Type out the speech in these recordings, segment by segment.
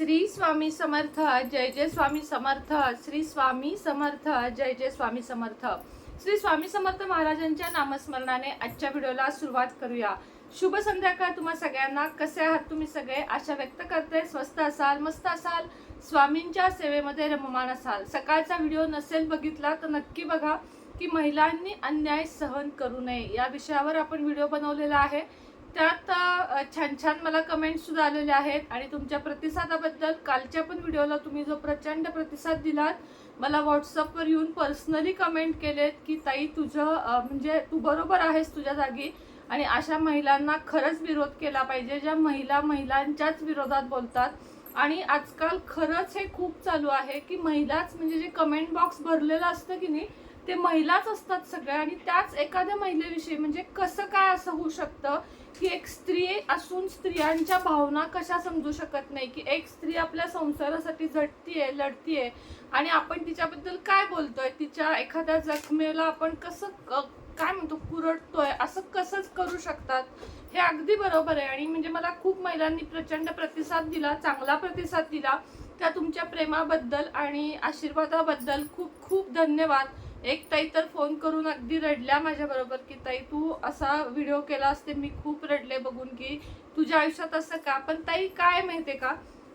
श्री स्वामी समर्थ जय जय स्वामी समर्थ श्री स्वामी समर्थ जय जय स्वामी समर्थ. श्री स्वामी समर्थ महाराजांच्या नामस्मरणाने आजच्या व्हिडिओला सुरुवात करूया. शुभ संध्याकाळ तुम्हा सगळ्यांना. कसे आहात तुम्ही सगळे? आशा व्यक्त करते. स्वस्त असाल मस्त असाल स्वामींच्या सेवेमध्ये रममान असाल. सकाळचा व्हिडिओ नसेल बघितला तर नक्की बघा की महिलांनी अन्याय सहन करू नये. या विषयावर आपण व्हिडिओ बनवलेला आहे. त्यात छान छान मला कमेंट सुद्धा आलेले आहेत आणि तुमच्या प्रतिसादाबद्दल कालच्या पण व्हिडिओला तुम्ही जो प्रचंड प्रतिसाद दिलात मला व्हॉट्सअपवर येऊन पर्सनली कमेंट केलेत की ताई तुझं म्हणजे तू बरोबर आहेस तुझ्या जागी आणि अशा महिलांना खरंच विरोध केला पाहिजे ज्या महिला महिलांच्याच विरोधात बोलतात. आणि आजकाल खरंच हे खूप चालू आहे की महिलाच म्हणजे जे कमेंट बॉक्स भरलेलं असतं की नाही ते महिलाच असतात सगळ्या आणि त्याच एखाद्या महिलेविषयी म्हणजे कसं काय असं होऊ शकतं की एक स्त्री असून स्त्रियांच्या भावना कशा समजू शकत नाही? की एक स्त्री आपल्या संसारासाठी झटतीये लढतीये आणि आपण तिच्याबद्दल काय बोलतोय? तिच्या एखाद्या जखमेला आपण कसं काय म्हणतो कुरडतोय? असं कसंच करू शकतात? हे अगदी बरोबर आहे आणि म्हणजे मला खूप महिलांनी प्रचंड प्रतिसाद दिला चांगला प्रतिसाद दिला. त्या तुमच्या प्रेमाबद्दल आणि आशीर्वादाबद्दल खूप खूप धन्यवाद. एक ताई तर फोन करून अगदी रडल्या माझ्या बरोबर की ताई तू असा व्हिडिओ केला असते मी खूप रडले बघून की तुझ्या आयुष्यात असं का? पण ताई काय माहितीये का?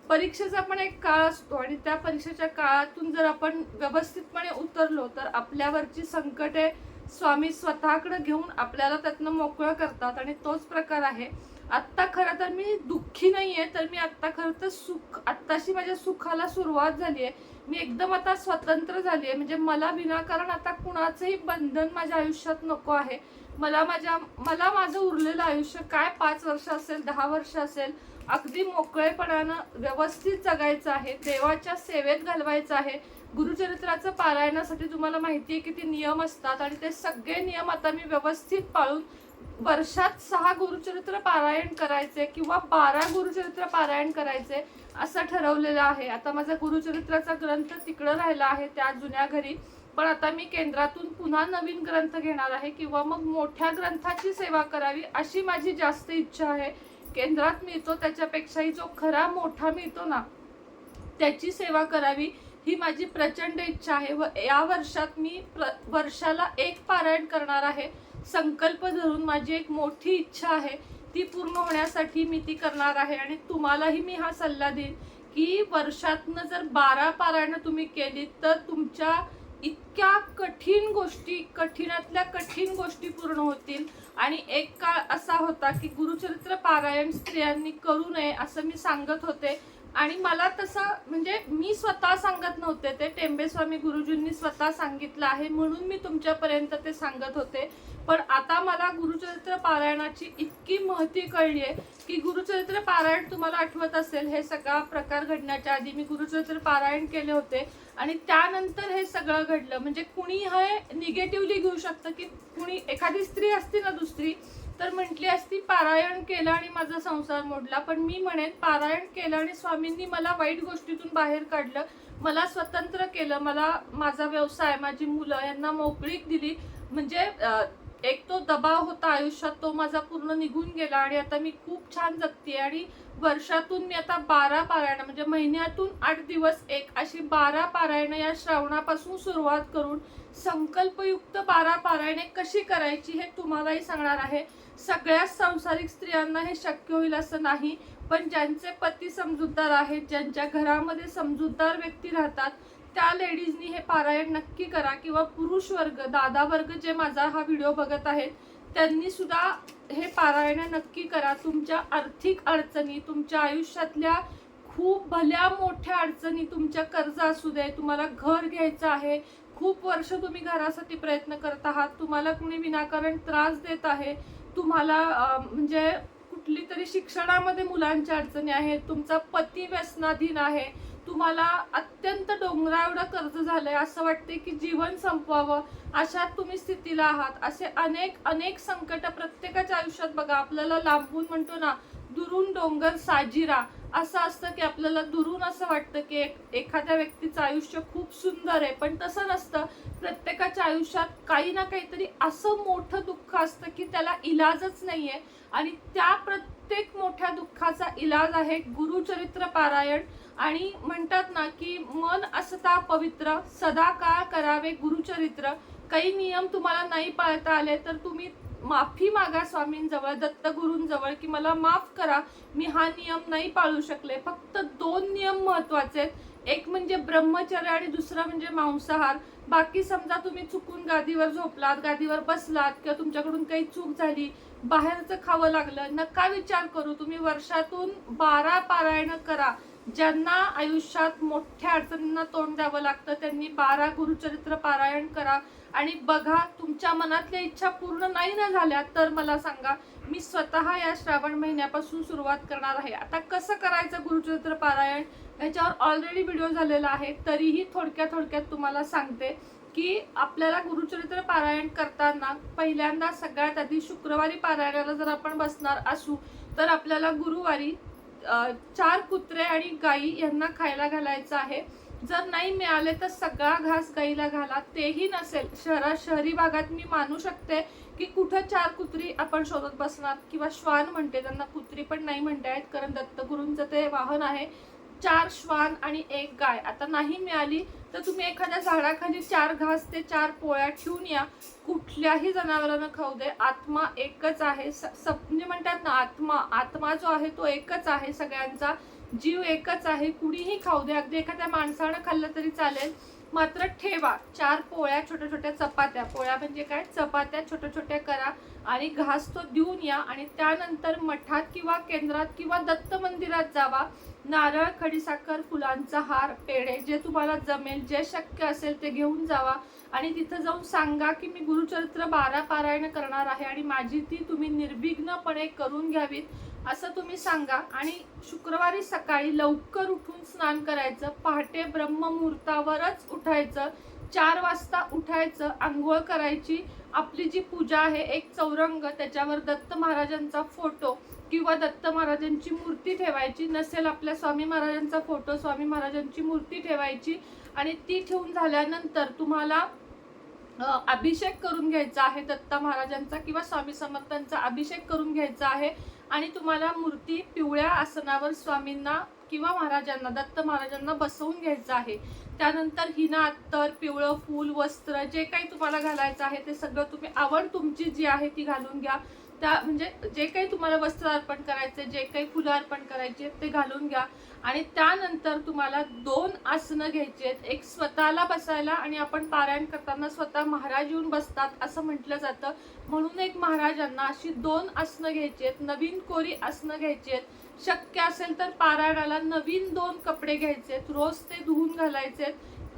परीक्षेचा पण एक काळ असतो आणि त्या परीक्षेच्या काळातून जर आपण व्यवस्थितपणे उतरलो तर आपल्यावरची संकटे स्वामी स्वतःकडे घेऊन आपल्याला त्यातनं मोकळं करतात आणि तोच प्रकार आहे. आत्ता खरं तर मी दुःखी नाही आहे तर मी आत्ता खरं तर सुख आत्ताशी माझ्या सुखाला सुरुवात झाली आहे मी एकदम आता स्वतंत्र झाली आहे. म्हणजे मला विनाकारण आता कुणाचंही बंधन माझ्या आयुष्यात नको आहे. मला माझ्या मला माझं उरलेलं आयुष्य काय पाच वर्ष असेल दहा वर्ष असेल अगदी मोकळेपणानं व्यवस्थित जगायचं आहे देवाच्या सेवेत घालवायचं आहे. गुरुचरित्राचं पारायणासाठी तुम्हाला माहिती आहे किती नियम असतात आणि ते सगळे नियम आता मी व्यवस्थित पाळून वर्षात सहा गुरुचरित्र पारायण करायचे किंवा बारा गुरुचरित्र पारायण करायचे असं ठरवलेलं आहे. आता माझा गुरुचरित्राचा ग्रंथ तिकडं राहिला आहे त्या जुन्या घरी. पण आता मी केंद्रातून पुन्हा नवीन ग्रंथ घेणार आहे किंवा मग मोठ्या ग्रंथाची सेवा करावी अशी माझी जास्त इच्छा आहे. केंद्रात मिळतो त्याच्यापेक्षाही जो खरा मोठा मिळतो ना त्याची सेवा करावी ही माझी प्रचंड इच्छा आहे व या वर्षात मी प्र वर्षाला एक पारायण करणार आहे. संकल्प धरून माझी एक मोठी इच्छा आहे ती पूर्ण होण्यासाठी मी ती करणार आहे. आणि तुम्हालाही मी हा सल्ला देईन की वर्षातनं जर बारा पारायणं तुम्ही केली तर तुमच्या इतक्या कठीण गोष्टी कठीणातल्या कठीण गोष्टी पूर्ण होतील. आणि एक काळ असा होता की गुरुचरित्र पारायण स्त्रियांनी करू नये असं मी सांगत होते. आणि मला तसं म्हणजे मी स्वतः सांगत नव्हते ते. टेंबे स्वामी गुरुजींनी स्वतः सांगितलं आहे म्हणून मी तुमच्यापर्यंत ते सांगत होते. पण आता मला गुरुचरित्र पारायणाची इतकी महती कळली आहे की गुरुचरित्र पारायण तुम्हाला आठवत असेल हे सगळा प्रकार घडण्याच्या आधी मी गुरुचरित्र पारायण केले होते. आणि त्यानंतर हे सगळं घडलं. म्हणजे कुणी हे निगेटिव्हली घेऊ शकतं की कुणी एखादी स्त्री असती ना दुसरी तर म्हटली असती पारायण केलं आणि माझा संसार मोडला. पण मी म्हणेन पारायण केलं आणि स्वामींनी मला वाईट गोष्टीतून बाहेर काढलं. मला स्वतंत्र केलं. मला माझा व्यवसाय माझी मुलं यांना मोकळीक दिली. म्हणजे एक तो दबाव होता आयुष्यात तो माझा पूर्ण निघून गेला आणि आता मी खूप छान जगते आणि वर्षातून मी आता बारा पारायण म्हणजे महिन्यातून आठ दिवस एक अशी बारा पारायण या श्रावणापासून सुरुवात करून संकल्पयुक्त बारा पारायणे कशी करायची हे तुम्हालाही सांगणार आहे. सगळ्याच सांसारिक स्त्रियांना हे शक्य होईल असं नाही पण ज्यांचे पती समजूतदार आहेत ज्यांच्या घरामध्ये समजूतदार व्यक्ती राहतात त्या लेडीजनी हे पारायण नक्की करा किंवा पुरुष वर्ग दादा वर्ग जे माझा हा व्हिडिओ बघत आहेत त्यांनी सुद्धा हे पारायण नक्की करा. तुमच्या आर्थिक अडचणी तुमच्या आयुष्यातल्या खूप भल्या मोठ्या अडचणी तुमच्या कर्ज असू दे तुम्हाला घर घ्यायचं आहे खूप वर्ष तुम्ही घरासाठी प्रयत्न करत आहात तुम्हाला कुणी विनाकारण त्रास देत आहे तुम्हाला म्हणजे कुठली तरी शिक्षणामध्ये मुलांच्या अडचणी आहेत तुमचा पती व्यसनाधीन आहे तुम्हाला अत्यंत डोंगरा एवढं कर्ज झालंय असं वाटते की जीवन संपवावं अशा तुम्ही स्थितीला आहात. असे अनेक अनेक संकट प्रत्येकाच्या आयुष्यात बघा. आपल्याला लांबून म्हणतो ना दुरून डोंगर साजिरा. असं असतं की आपल्याला दुरून असं वाटतं की एक एखाद्या व्यक्तीचं आयुष्य खूप सुंदर आहे. पण तसं नसतं. प्रत्येकाच्या आयुष्यात काही ना काहीतरी असं मोठं दुःख असतं की त्याला इलाजच नाही आहे आणि त्या प्रत्येक मोठ्या दुःखाचा इलाज आहे गुरुचरित्र पारायण आणि म्हणतात ना की मन असता पवित्र सदा काळ करावे गुरुचरित्र. काही नियम तुम्हाला नाही पाळता आले तर तुम्ही माफी मागा स्वामींजवळ दत्तगुरूंजवळ की मला माफ करा मी हा नियम नाही पाळू शकले. फक्त दोन नियम महत्त्वाचे आहेत. एक म्हणजे ब्रह्मचर्य आणि दुसरा म्हणजे मांसाहार. बाकी समजा तुम्ही चुकून गादीवर झोपलात गादीवर बसलात किंवा तुमच्याकडून काही चूक झाली बाहेरचं खावं लागलं नका विचार करू. तुम्ही वर्षातून बारा पारायण करा. ज्यांना आयुष्यात मोठ्या अडचणींना तोंड द्यावं लागतं त्यांनी बारा गुरुचरित्र पारायण करा. आणि बघा तुमच्या मनातल्या इच्छा पूर्ण नाही ना झाल्या तर मला सांगा मी स्वतः या श्रावण महिन्यापासून सुरुवात करणार आहे. आता कसं करायचं गुरुचरित्र पारायण? याच्यावर ऑलरेडी व्हिडिओ झालेला आहे. तरीही थोडक्यात थोडक्यात तुम्हाला सांगते की आपल्याला गुरुचरित्र पारायण करताना पहिल्यांदा सगळ्यात आधी शुक्रवारी पारायणाला जर आपण बसणार असू तर आपल्याला गुरुवारी चार कुत्रे आणि गाई यांना खायला घालायचं आहे. जर नाही मिळाले तर सगळा घास गाईला घाला तेही नसेल. शहरा शहरी भागात मी मानू शकते की कुठं चार कुत्री आपण शोधत बसणार किंवा श्वान म्हणते त्यांना कुत्री पण नाही म्हणता आहेत कारण दत्तगुरूंचं ते वाहन आहे. चार श्वान आणि एक गाय. आता नाही मिळाली तर तुम्ही एखाद्या झाडाखाली चार घास ते चार पोळ्या ठेवून या. कुठल्याही जनावरांना खाऊ दे. आत्मा एकच आहे. स- स- म्हणजे म्हणतात ना आत्मा आत्मा जो आहे तो एकच आहे सगळ्यांचा. जीव एकच आहे कुणीही खाऊ दे. अगदी एखाद्या माणसानं खाल्लं तरी चालेल. मात्र ठेवा. चार पोळ्या छोट्या छोट्या चपात्या. पोळ्या म्हणजे काय? चपात्या छोट्या छोट्या करा आणि घास तो देऊन या आणि त्यानंतर मठात किंवा केंद्रात किंवा दत्त मंदिरात जावा. नारळ खडीसाखर फुलांचा हार पेढे जे तुम्हाला जमेल जे शक्य असेल ते घेऊन जावा. आणि तिथं जाऊन सांगा की मी गुरुचरित्र बारा पारायण करणार आहे आणि माझी ती तुम्ही निर्विघ्नपणे करून घ्यावीत. असं तुम्ही सांगा. आणि शुक्रवारी सकाळी लवकर उठून स्नान करायचं पहाटे ब्रह्ममुहूर्तावरच उठायचं चार वाजता उठायचं आंघोळ करायची. आपली जी पूजा आहे एक चौरंग त्याच्यावर दत्त महाराजांचा फोटो किंवा दत्त महाराजांची मूर्ती ठेवायची. नसेल आपल्या स्वामी महाराजांचा फोटो स्वामी महाराजांची मूर्ती ठेवायची. आणि ती ठेवून झाल्यानंतर तुम्हाला अभिषेक करून घ्यायचा आहे दत्ता महाराजांचा किंवा स्वामी समर्थांचा अभिषेक करून घ्यायचा आहे. आणि तुम्हाला मूर्ती पिवळ्या आसनावर स्वामींना किंवा महाराजांना दत्त महाराजांना बसवून घ्यायचं आहे. त्यानंतर हिना अत्तर पिवळं फूल वस्त्र जे काही तुम्हाला घालायचं आहे ते सगळं तुम्ही आवड तुमची जी आहे ती घालून घ्या. त्या म्हणजे जे काही तुम्हाला वस्त्र अर्पण करायचे जे काही फुलं अर्पण करायचे ते घालून घ्या. आणि त्यानंतर तुम्हाला दोन आसनं घ्यायची आहेत. एक स्वतःला बसायला आणि आपण पारायण करताना स्वतः महाराज येऊन बसतात असं म्हटलं जातं. म्हणून एक महाराजांना अशी दोन आसनं घ्यायची आहेत. नवीन कोरी आसनं घ्यायची आहेत. शक्य असेल तर पारायणाला नवीन दोन कपडे घ्यायचे आहेत. रोज ते धुवून घालायचे आहेत.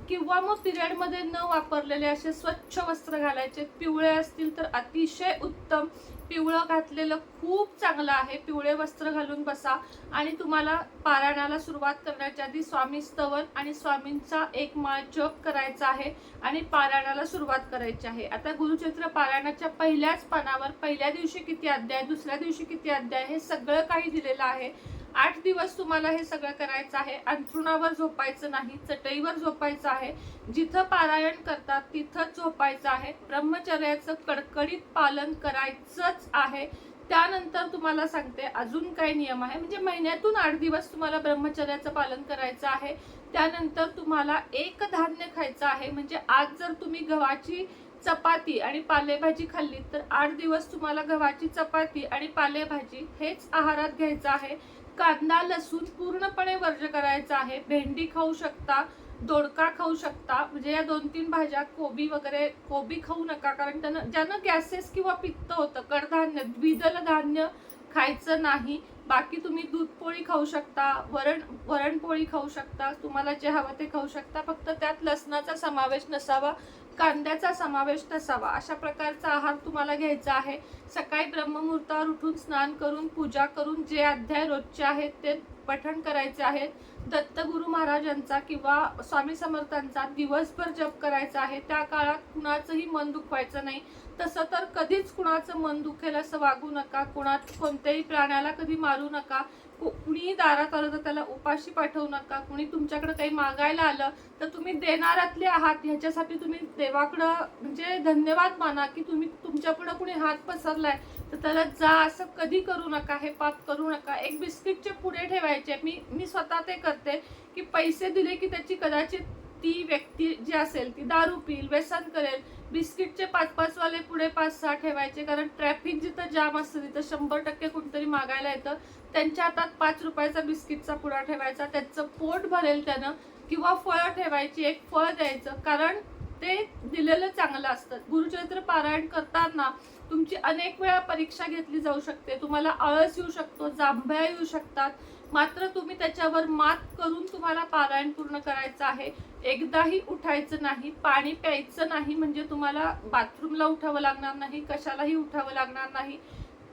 किंवा मग पिरियडमध्ये न वापरलेले असे स्वच्छ वस्त्र घालायचे आहेत. पिवळे असतील तर अतिशय उत्तम. पिवळं घातलेलं खूप चांगलं आहे. पिवळे वस्त्र घालून बसा. आणि तुम्हाला पारायणाला सुरुवात करण्याच्या आधी स्वामी स्तवन आणि स्वामींचा एक माळ जप करायचा आहे आणि पारायणाला सुरुवात करायची आहे. आता गुरुचरित्र पारायणाच्या पहिल्याच पानावर पहिल्या दिवशी किती अध्याय दुसऱ्या दिवशी किती अध्याय हे सगळं काही दिलेलं आहे. आठ दिवस तुम्हाला हे सगळं करायचं आहे. अंथरुणावर झोपायचं नाही चटईवर झोपायचं आहे. जिथं पारायण करतात तिथंच झोपायचं आहे. ब्रह्मचर्याचं कडकडीत पालन करायचंच आहे. त्यानंतर तुम्हाला सांगते अजून काय नियम आहे. म्हणजे महिन्यातून आठ दिवस तुम्हाला ब्रह्मचर्याचं पालन करायचं आहे. त्यानंतर तुम्हाला एक धान्य खायचं आहे. म्हणजे आज जर तुम्ही गव्हाची चपाती आणि पालेभाजी खाल्ली तर आठ दिवस तुम्हाला गव्हाची चपाती आणि पालेभाजी हेच आहारात घ्यायचं आहे. कांदा लसूण पूर्णपणे वर्ज करायचा आहे. भेंडी खाऊ शकता दोडका खाऊ शकता. म्हणजे या दोन तीन भाज्या कोबी वगैरे कोबी खाऊ नका. कारण त्यानं ज्यानं गॅसेस किंवा पित्त होतं कडधान्य द्विदल धान्य खायचं नाही. बाकी तुम्ही दूध पोळी खाऊ शकता वरण वरणपोळी खाऊ शकता. तुम्हाला जे हवं ते खाऊ शकता. फक्त त्यात लसणाचा समावेश नसावा. कांद्याचा समावेश नसावा. अशा प्रकारचा आहार तुम्हाला घ्यायचा आहे. सकाळी ब्रह्ममुहूर्तावर उठून स्नान करून पूजा करून जे अध्याय रोजचे आहेत ते पठण करायचे आहेत. दत्तगुरु महाराजांचा किंवा स्वामी समर्थांचा दिवसभर जप करायचा आहे. त्या काळात कुणाचंही मन दुखवायचं नाही. तसं तर कधीच कुणाचं मन दुखेल असं वागू नका. कुणा कोणत्याही प्राण्याला कधी मारू नका. कुणी दारात आलं तर त्याला उपाशी पाठवू नका. कुणी तुमच्याकडे काही मागायला आलं तर तुम्ही देणारातले आहात. ह्याच्यासाठी तुम्ही देवाकडं म्हणजे धन्यवाद माना की तुम्ही तुमच्याकडं कुणी हात पसरलाय. तर त्याला जा असं कधी करू नका हे पाप करू नका. एक बिस्किटचे पुढे ठेवायचे. मी मी स्वतः ते करते की पैसे दिले की त्याची कदाचित ती व्यक्ती जी असेल ती दारू पिईल व्यसन करेल. बिस्किटचे पाच पाच वाले पुढे पाच सहा ठेवायचे कारण ट्रॅफिक जिथं जाम असतं तिथं शंभर टक्के कुठतरी मागायला येतं. त्यांच्या हातात पाच रुपयाचा बिस्किटचा पुडा ठेवायचा त्याचं पोट भरेल त्यानं किंवा फळं ठेवायची एक फळ द्यायचं कारण ते दिलेलं चांगलं असतं. गुरुचरित्र पारायण करताना तुमची अनेक वेळा परीक्षा घेतली जाऊ शकते तुम्हाला आळस येऊ शकतो जांभ्या येऊ शकतात मात्र तुम्ही त्याच्यावर मात करून तुम्हाला पारायण पूर्ण करायचं आहे. एकदाही उठायचं नाही पाणी प्यायचं नाही म्हणजे तुम्हाला बाथरूमला उठावं लागणार नाही कशालाही उठावं लागणार नाही.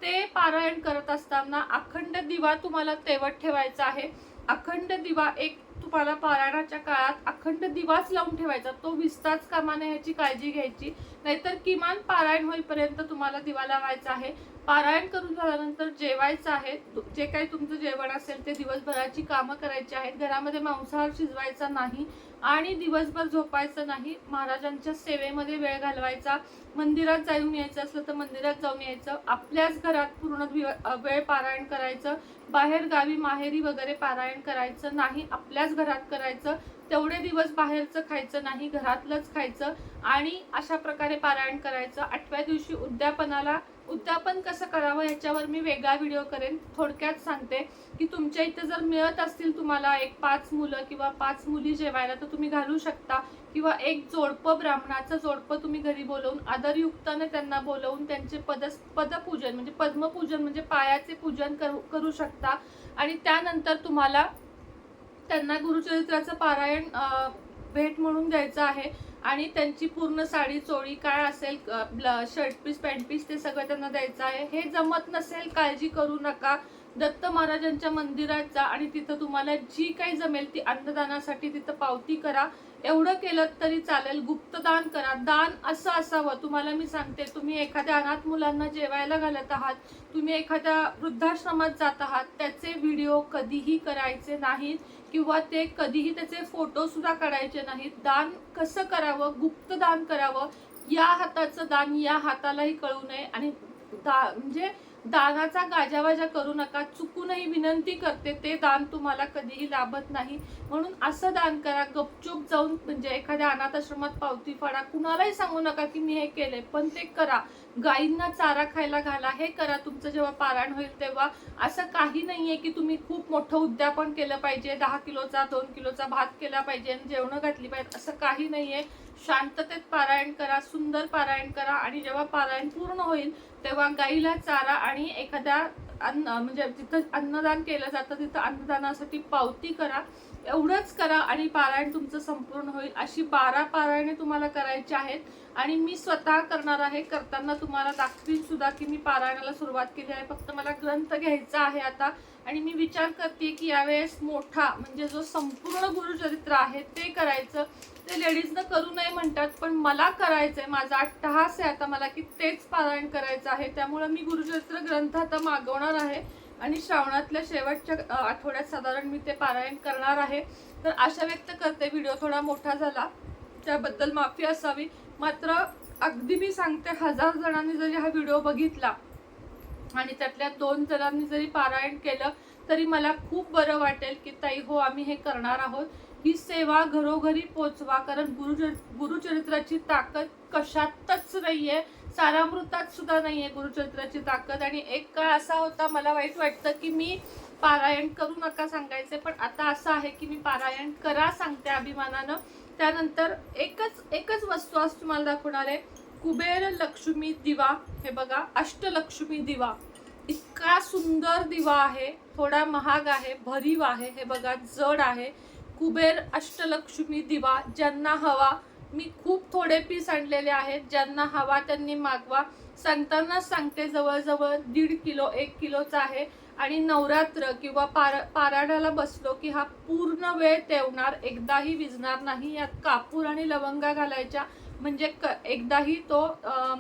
ते पारायण करत असताना अखंड दिवा तुम्हाला तेवत ठेवायचा आहे. अखंड दिवा एक तुम्हाला पारायणाच्या काळात अखंड दिवाच लावून ठेवायचा. तो विस्ताच कामाने ह्याची काळजी घ्यायची. नाहीतर किमान पारायण होईपर्यंत तुम्हाला दिवा लावायचा आहे. पारायण करून झाल्यानंतर जेवायचं आहे. जे काही तुमचं जेवण असेल ते दिवसभराची कामं करायची आहेत. घरामध्ये मांसाहार शिजवायचा नाही आणि दिवसभर झोपायचं नाही. महाराजांच्या सेवेमध्ये वेळ घालवायचा. मंदिरात जाऊन यायचं असलं तर मंदिरात जाऊन यायचं. आपल्याच घरात पूर्ण दिव- वेळ पारायण करायचं. बाहेर गावी माहेरी वगैरे पारायण करायचं नाही. आपल्याच घरात करायचं. तेवढे दिवस बाहेरचं खायचं नाही घरातलंच खायचं आणि अशा प्रकारे पारायण करायचं. आठव्या दिवशी उद्यापनाला उद्यापन कसं करावं याच्यावर मी वेगळा व्हिडिओ करेन. थोडक्यात सांगते की तुमच्या इथे जर मिळत असतील तुम्हाला एक पाच मुलं किंवा पाच मुली जेवायला तर तुम्ही घालू शकता. किंवा एक जोडपं ब्राह्मणाचं जोडपं तुम्ही घरी बोलवून आदरयुक्ताने त्यांना बोलवून त्यांचे पद पदपूजन म्हणजे पद्मपूजन म्हणजे पायाचे पूजन करू करू शकता. आणि त्यानंतर तुम्हाला त्यांना गुरुचरित्राचं पारायण भेट म्हणून द्यायचं आहे. आणि त्यांची पूर्ण साडी चोळी काय असेल शर्ट पीस पॅन्ट पीस ते सगळं त्यांना द्यायचं आहे. हे जमत नसेल काळजी करू नका. दत्त महाराजांच्या मंदिरात जा आणि तिथं तुम्हाला जी काही जमेल ती अन्नदानासाठी तिथं पावती करा. एवढं केलं तरी चालेल गुप्तदान करा. दान असं असावं. तुम्हाला मी सांगते तुम्ही एखाद्या अनाथ मुलांना जेवायला घालत आहात तुम्ही एखाद्या वृद्धाश्रमात जात आहात त्याचे व्हिडिओ कधीही करायचे नाहीत किंवा ते कधीही त्याचे फोटोसुद्धा काढायचे नाहीत. दान कसं करावं? गुप्त दान करावं? या हाताचं दान या हातालाही कळू नये आणि दा म्हणजे दानाचा गाजावाजा करू नका चुकूनही विनंती करते ते दान तुम्हाला कधीही लाभत नाही. म्हणून असं दान करा गपचूप जाऊन म्हणजे एखाद्या अनाथ आश्रमात पावती फाडा. कुणालाही सांगू नका की मी हे केले पण ते करा. गायींना चारा खायला घाला हे करा तुमचं जेव्हा पारायण होईल तेव्हा. असं काही नाहीये की तुम्ही खूप मोठं उद्यापन केलं पाहिजे दहा किलोचा दोन किलोचा भात केला पाहिजे आणि जेवणं घातली पाहिजे असं काही नाहीये. शांततेत पारायण करा सुंदर पारायण करा आणि जेव्हा पारायण पूर्ण होईल तेव्हा गाईला चारा आणि एखाद्या अन्न म्हणजे जिथं अन्नदान केलं जातं तिथं अन्नदानासाठी पावती करा. एवढंच करा आणि पारायण तुमचं संपूर्ण होईल अशी बारा पारायणे तुम्हाला करायची आहेत. आणि मी स्वतः करणार आहे करताना तुम्हाला दाखवीन सुद्धा की मी पारायणाला सुरुवात केली आहे. फक्त मला ग्रंथ घ्यायचा आहे आता. आणि मी विचार करते की यावेळेस मोठा म्हणजे जो संपूर्ण गुरुचरित्र आहे ते करायचं. ते लेडीजनं करू नये म्हणतात पण मला करायचंय माझा अट्टहास आहे आता मला की तेच पारायण करायचं आहे. त्यामुळे मी गुरुचरित्र ग्रंथ आता मागवणार आहे आणि श्रावणातल्या शेवटच्या आठवड्यात साधारण मी ते पारायण करणार आहे. तर आशा व्यक्त करते व्हिडिओ थोडा मोठा झाला त्याबद्दल माफी असावी. मात्र अगदी मी सांगते हजार जणांनी जरी हा व्हिडिओ बघितला आणि त्यातल्या दोन जणांनी जरी पारायण केलं तरी मला खूप बरं वाटेल की ताई हो आम्ही हे करणार आहोत. ही सेवा घरोघरी पोचवा कारण गुरुचर गुरुचरित्राची ताकद कशातच नाही आहे सारामृतात सुद्धा नाहीये गुरुचरित्राची ताकद. आणि एक काळ असा होता मला वाईट वाटतं की मी पारायण करू नका सांगायचे पण आता असं आहे की मी पारायण करा सांगते अभिमानानं. त्यानंतर एकच एकच वस्तू आज तुम्हाला दाखवणार आहे. कुबेर लक्ष्मी दिवा. हे बघा अष्टलक्ष्मी दिवा. इतका सुंदर दिवा आहे थोडा महाग आहे भरीव आहे हे बघा जड आहे. कुबेर अष्टलक्ष्मी दिवा ज्यांना हवा मी खूप थोडे पीस आणलेले आहेत ज्यांना हवा त्यांनी मागवा. सांगतानाच सांगते जवळजवळ दीड किलो एक किलोचा आहे. आणि नवरात्र किंवा पार पाराडाला बसलो की हा पूर्ण वेळ तेवणार एकदाही विजणार नाही. यात कापूर आणि लवंगा घालायच्या म्हणजे क एकदाही तो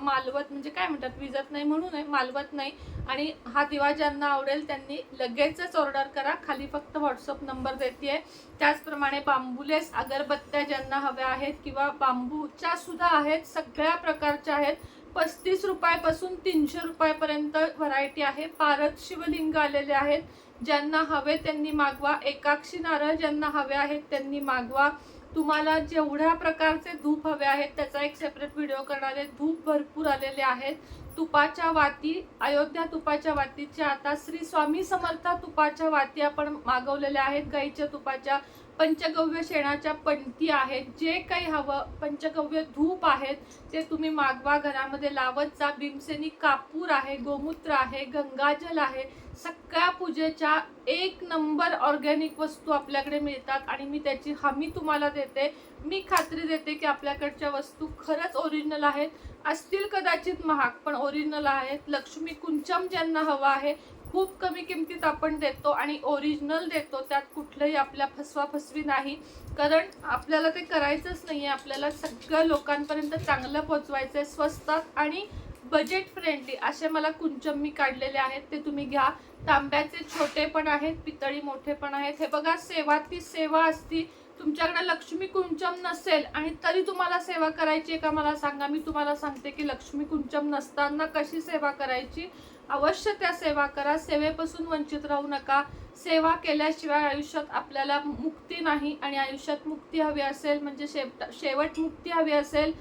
मालवत म्हणजे काय म्हणतात विजत नाही म्हणून आहे मालवत नाही. आणि हा दिवा ज्यांना आवडेल त्यांनी लगेचच ऑर्डर करा. खाली फक्त व्हॉट्सअप नंबर देते त्याचप्रमाणे बांबुलेस अगरबत्त्या ज्यांना हव्या आहेत किंवा बांबूच्या सुद्धा आहेत सगळ्या प्रकारच्या आहेत. पस्तीस रुपयापासून तीनशे रुपयापर्यंत व्हरायटी आहे. पारद शिवलिंग आलेले आहेत. ज्यांना हवे त्यांनी मागवा. एकाक्षी नारळ ज्यांना हवे आहेत त्यांनी मागवा. तुम्हाला जेवढ्या प्रकारचे धूप हवे आहेत त्याचा एक सेपरेट व्हिडिओ करणार आहे. धूप भरपूर आलेले आहेत. तुपाच्या वाती अयोध्या तुपाच्या वातीच्या आता श्री स्वामी समर्थ तुपाच्या वाती आपण मागवलेल्या आहेत. गाईच्या तुपाच्या पंचगव्य शेणाच्या पंक्ती आहेत. जे काही हवं पंचगव्य धूप आहेत ते तुम्ही मागवा. घरामध्ये लावत जा. भीमसेनी कापूर आहे गोमूत्र आहे गंगाजल आहे. सगळ्या पूजेच्या एक नंबर ऑर्गॅनिक वस्तू आपल्याकडे मिळतात आणि मी त्याची हमी तुम्हाला देते. मी खात्री देते की आपल्याकडच्या वस्तू खरंच ओरिजिनल आहेत. असतील कदाचित महाग पण ओरिजिनल आहेत. लक्ष्मी कुंचम ज्यांना हवा आहे खूप कमी किमतीत आपण देतो आणि ओरिजिनल देतो. त्यात कुठलंही आपल्या फसवाफसवी नाही. कारण आपल्याला ते करायचंच नाही आहे आपल्याला सगळ्या लोकांपर्यंत चांगलं पोचवायचं आहे स्वस्तात आणि बजेट फ्रेंडली असे मला कुंचम मी काढलेले आहेत ते तुम्ही घ्या. तांब्याचे छोटे पण आहेत पितळी मोठे पण आहेत. हे बघा सेवा ती सेवा असती. तुमच्याकडे लक्ष्मी कुंचम नसेल आणि तरी तुम्हाला सेवा करायची आहे का मला सांगा? मी तुम्हाला सांगते की लक्ष्मी कुंचम नसताना कशी सेवा करायची? अवश्य त्या सेवा करा. सेवेपासून वंचित राहू नका. सेवा केल्याशिवाय आयुष्यात आपल्याला मुक्ती नाही आणि आयुष्यात मुक्ती हवी असेल म्हणजे शेवट शेवट मुक्ती हवी असेल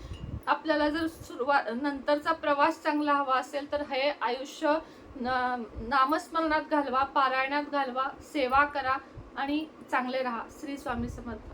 आपल्याला जर सुरुवात नंतरचा प्रवास चांगला हवा असेल तर हे आयुष्य न- नामस्मरणात घालवा पारायणात घालवा सेवा करा आणि चांगले राहा. श्री स्वामी समर्थ.